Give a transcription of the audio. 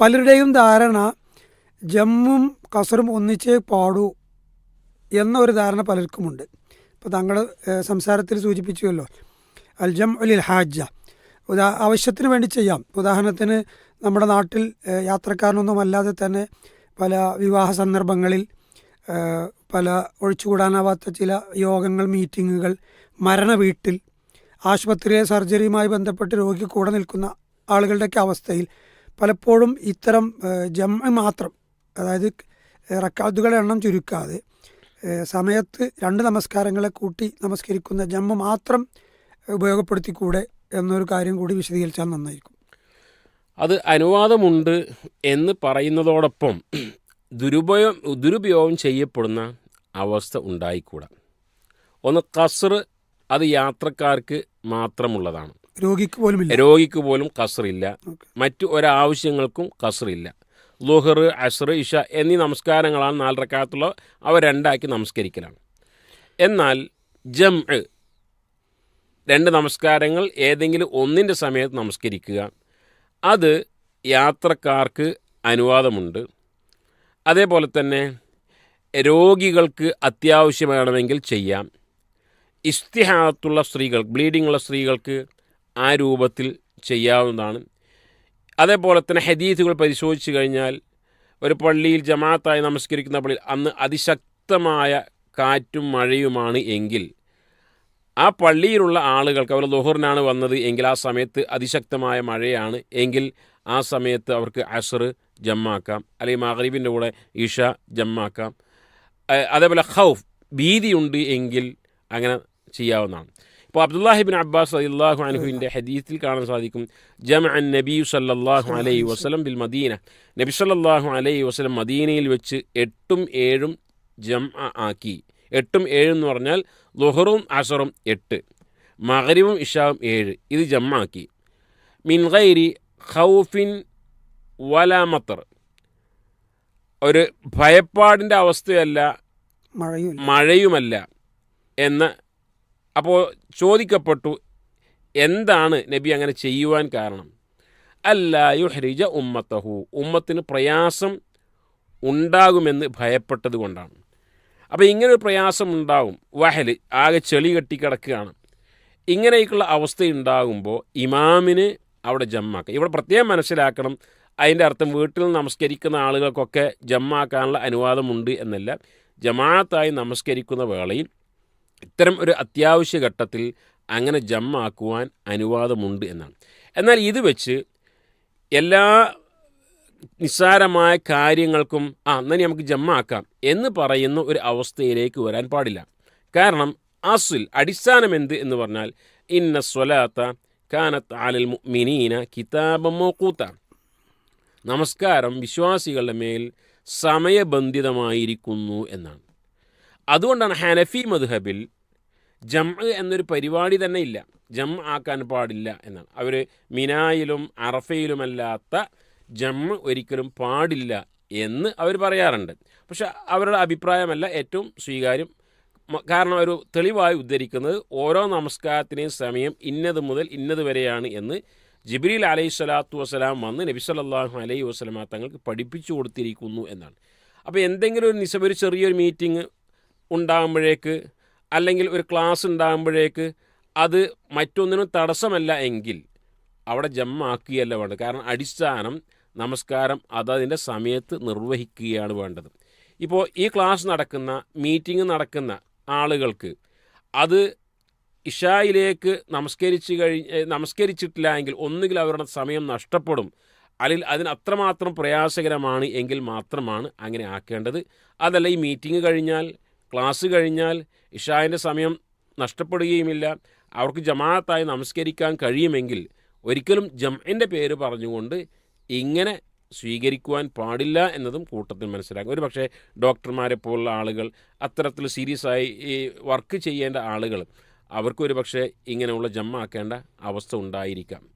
പലരുടെയും ധാരണ ജമ്മും കസറും ഒന്നിച്ചേ പാടൂ എന്നൊരു ധാരണ പലർക്കുമുണ്ട്. ഇപ്പോൾ താങ്കൾ സംസാരത്തിൽ സൂചിപ്പിച്ചുവല്ലോ. അൽ ജം അലിൽ ഹാജ ഉദാ ആവശ്യത്തിന് വേണ്ടി ചെയ്യാം. ഉദാഹരണത്തിന് നമ്മുടെ നാട്ടിൽ യാത്രക്കാരനൊന്നും അല്ലാതെ തന്നെ പല വിവാഹ സന്ദർഭങ്ങളിൽ പല ഒഴിച്ചുകൂടാനാവാത്ത ചില യോഗങ്ങൾ മീറ്റിങ്ങുകൾ മരണ വീട്ടിൽ ആശുപത്രിയിലെ സർജറിയുമായി ബന്ധപ്പെട്ട് രോഗി കൂടെ നിൽക്കുന്ന ആളുകളുടെയൊക്കെ അവസ്ഥയിൽ പലപ്പോഴും ഇത്തരം ജമ മാത്രം. അതായത് റക്കാത്തുകളുടെ എണ്ണം ചുരുക്കാതെ സമയത്ത് രണ്ട് നമസ്കാരങ്ങളെ കൂട്ടി നമസ്കരിക്കുന്ന ജമ്മ മാത്രം ഉപയോഗപ്പെടുത്തിക്കൂടെ എന്നൊരു കാര്യം കൂടി വിശദീകരിച്ചാൽ നന്നായിരിക്കും. അത് അനുവാദമുണ്ട് എന്ന് പറയുന്നതോടൊപ്പം ദുരുപയോഗം ദുരുപയോഗം ചെയ്യപ്പെടുന്ന അവസ്ഥ ഉണ്ടായിക്കൂടാ. ഒന്ന് കസർ അത് യാത്രക്കാർക്ക് മാത്രമുള്ളതാണ്. രോഗിക്ക് പോലും ഇല്ല രോഗിക്ക് പോലും കസറില്ല. മറ്റു ഒരാവശ്യങ്ങൾക്കും കസറില്ല ലുഹർ അഷർ ഇഷ എന്നീ നമസ്കാരങ്ങളാണ് നാലരക്കാലത്തുള്ള അവ രണ്ടാക്കി നമസ്കരിക്കലാണ്. എന്നാൽ ജം രണ്ട് നമസ്കാരങ്ങൾ ഏതെങ്കിലും ഒന്നിന്റെ സമയത്ത് നമസ്കരിക്കുക. അത് യാത്രക്കാർക്ക് അനുവാദമുണ്ട്. അതേപോലെ തന്നെ രോഗികൾക്ക് അത്യാവശ്യമാണെങ്കിൽ ചെയ്യാം. ഇസ്തിഹാത്തുള്ള സ്ത്രീകൾ ബ്ലീഡിംഗ് ഉള്ള സ്ത്രീകൾക്ക് ആ രൂപത്തിൽ ചെയ്യാവുന്നതാണ്. അതേപോലെ തന്നെ ഹദീസുകൾ പരിശോധിച്ച് കഴിഞ്ഞാൽ ഒരു പള്ളിയിൽ ജമാഅത്തായി നമസ്കരിക്കുന്ന പള്ളിയിൽ അന്ന് അതിശക്തമായ കാറ്റും മഴയുമാണ് എങ്കിൽ ആ പള്ളിയിലുള്ള ആളുകൾക്ക് അവർ ലോഹറിനാണ് വന്നത് എങ്കിൽ ആ സമയത്ത് അതിശക്തമായ മഴയാണ് എങ്കിൽ ആ സമയത്ത് അവർക്ക് അസർ ജമ്മാക്കാം അല്ലെങ്കിൽ മഹരീബിന്റെ കൂടെ ഇഷ ജമ്മാക്കാം. അതേപോലെ ഹൗഫ് ഭീതിയുണ്ട് എങ്കിൽ അങ്ങനെ ചെയ്യാവുന്നതാണ്. ഇപ്പോൾ അബ്ദുല്ലാഹിബിൻ അബ്ബാസ് അള്ളാഹു അനഹുവിന്റെ ഹദീത്തിൽ കാണാൻ സാധിക്കും. ജമ അൻ നബി സല്ലാഹു അലൈഹി വസ്ലം ബിൽ മദീന. നബി സല്ലാഹു അലൈഹി വസ്ലം മദീനയിൽ വെച്ച് എട്ടും ഏഴും ജം ആക്കി. എട്ടും ഏഴും എന്ന് പറഞ്ഞാൽ ലുഹറും അസറും എട്ട്. മകരിവും ഇഷാവും ഏഴ്. ഇത് ജമ്മാക്കി മിൻ ഗൈരി ഖൗഫിൻ വലാമത്തർ ഒരു ഭയപ്പാടിന്റെ അവസ്ഥയല്ല മഴയുമല്ല എന്ന് അപ്പോൾ ചോദിക്കപ്പെട്ടു എന്താണ് നബി അങ്ങനെ ചെയ്യുവാൻ കാരണം? അല്ല യുഹ്രിജ ഉമ്മത്തഹു. ഉമ്മത്തിന് പ്രയാസം ഉണ്ടാകുമെന്ന് ഭയപ്പെട്ടത് കൊണ്ടാണ്. അപ്പോൾ ഇങ്ങനെ ഒരു പ്രയാസം ഉണ്ടാവും. വഹൽ ആകെ ചെളി കെട്ടിക്കിടക്കുകയാണ്. ഇങ്ങനെയൊക്കെയുള്ള അവസ്ഥ ഉണ്ടാകുമ്പോൾ ഇമാമിന് അവിടെ ജമ്മാക്കുക ഇവിടെ പ്രത്യേകം മനസ്സിലാക്കണം. അതിന്റെ അർത്ഥം വീട്ടിൽ നമസ്കരിക്കുന്ന ആളുകൾക്കൊക്കെ ജമ്മാക്കാനുള്ള അനുവാദമുണ്ട് എന്നല്ല. ജമാഅത്തായി നമസ്കരിക്കുന്ന വേളയിൽ ഇത്തരം ഒരു അത്യാവശ്യ ഘട്ടത്തിൽ അങ്ങനെ ജമ്മാക്കുവാൻ അനുവാദമുണ്ട് എന്നാണ്. എന്നാൽ ഇത് വെച്ച് എല്ലാ നിസ്സാരമായ കാര്യങ്ങൾക്കും ആ എന്നാൽ നമുക്ക് ജമ്മാക്കാം എന്ന് പറയുന്ന ഒരു അവസ്ഥയിലേക്ക് വരാൻ പാടില്ല. കാരണം അസുൽ അടിസ്ഥാനം എന്ത് എന്ന് പറഞ്ഞാൽ ഇന്ന സ്വലാത്ത കാനത്ത് ആലൽ മിനീന കിതാബമോ കൂത്ത നമസ്കാരം വിശ്വാസികളുടെ മേൽ സമയബന്ധിതമായിരിക്കുന്നു എന്നാണ്. അതുകൊണ്ടാണ് ഹനഫി മദ്ഹബിൽ ജം എന്നൊരു പരിപാടി തന്നെ ഇല്ല. ജം ആക്കാൻ പാടില്ല എന്നാണ്. അവർ മിനായിലും അറഫയിലുമല്ലാത്ത ജം ഒരിക്കലും പാടില്ല എന്ന് അവർ പറയാറുണ്ട്. പക്ഷെ അവരുടെ അഭിപ്രായമല്ല ഏറ്റവും സ്വീകാര്യം. കാരണം ഒരു തെളിവായി ഉദ്ധരിക്കുന്നത് ഓരോ നമസ്കാരത്തിനെയും സമയം ഇന്നത് മുതൽ ഇന്നത് വരെയാണ് എന്ന് ജിബ്രീൽ അലൈഹി സ്വലാത്തു വസ്സലാം വന്ന് നബി സല്ലല്ലാഹു അലൈഹി വസ്ലമ തങ്ങൾക്ക് പഠിപ്പിച്ചു കൊടുത്തിരിക്കുന്നു എന്നാണ്. അപ്പോൾ എന്തെങ്കിലും ഒരു നിസബ ഒരു ചെറിയൊരു മീറ്റിംഗ് ഉണ്ടാകുമ്പോഴേക്ക് അല്ലെങ്കിൽ ഒരു ക്ലാസ് ഉണ്ടാകുമ്പോഴേക്ക് അത് മറ്റൊന്നിനും തടസ്സമല്ല എങ്കിൽ അവിടെ ജമ്മാക്കുകയല്ല വേണ്ടത്. കാരണം അടിസ്ഥാനം നമസ്കാരം അതതിന്റെ സമയത്ത് നിർവഹിക്കുകയാണ് വേണ്ടത്. ഇപ്പോൾ ഈ ക്ലാസ് നടക്കുന്ന മീറ്റിംഗ് നടക്കുന്ന ആളുകൾക്ക് അത് ഇഷായിലേക്ക് നമസ്കരിച്ച് കഴിഞ്ഞ് നമസ്കരിച്ചിട്ടില്ല എങ്കിൽ ഒന്നുകിൽ അവരുടെ സമയം നഷ്ടപ്പെടും അല്ലെങ്കിൽ അതിന് അത്രമാത്രം പ്രയാസകരമാണ് എങ്കിൽ മാത്രമാണ് അങ്ങനെ ആക്കേണ്ടത്. അതല്ല ഈ മീറ്റിംഗ് കഴിഞ്ഞാൽ ക്ലാസ് കഴിഞ്ഞാൽ ഇഷായന്റെ സമയം നഷ്ടപ്പെടുകയുമില്ല. അവർക്ക് ജമാഅത്തായി നമസ്കരിക്കാൻ കഴിയുമെങ്കിൽ ഒരിക്കലും ജംഇന്റെ പേര് പറഞ്ഞുകൊണ്ട് ഇങ്ങനെ സ്വീകരിക്കുവാൻ പാടില്ല എന്നതും കൂട്ടത്തിൽ മനസ്സിലാക്കും. ഒരു പക്ഷേ ഡോക്ടർമാരെ പോലുള്ള ആളുകൾ അത്തരത്തിൽ സീരിയസ് ആയി ഈ വർക്ക് ചെയ്യേണ്ട ആളുകൾ അവർക്കൊരു പക്ഷേ ഇങ്ങനെയുള്ള ജമ്മാക്കേണ്ട അവസ്ഥ ഉണ്ടായിരിക്കാം.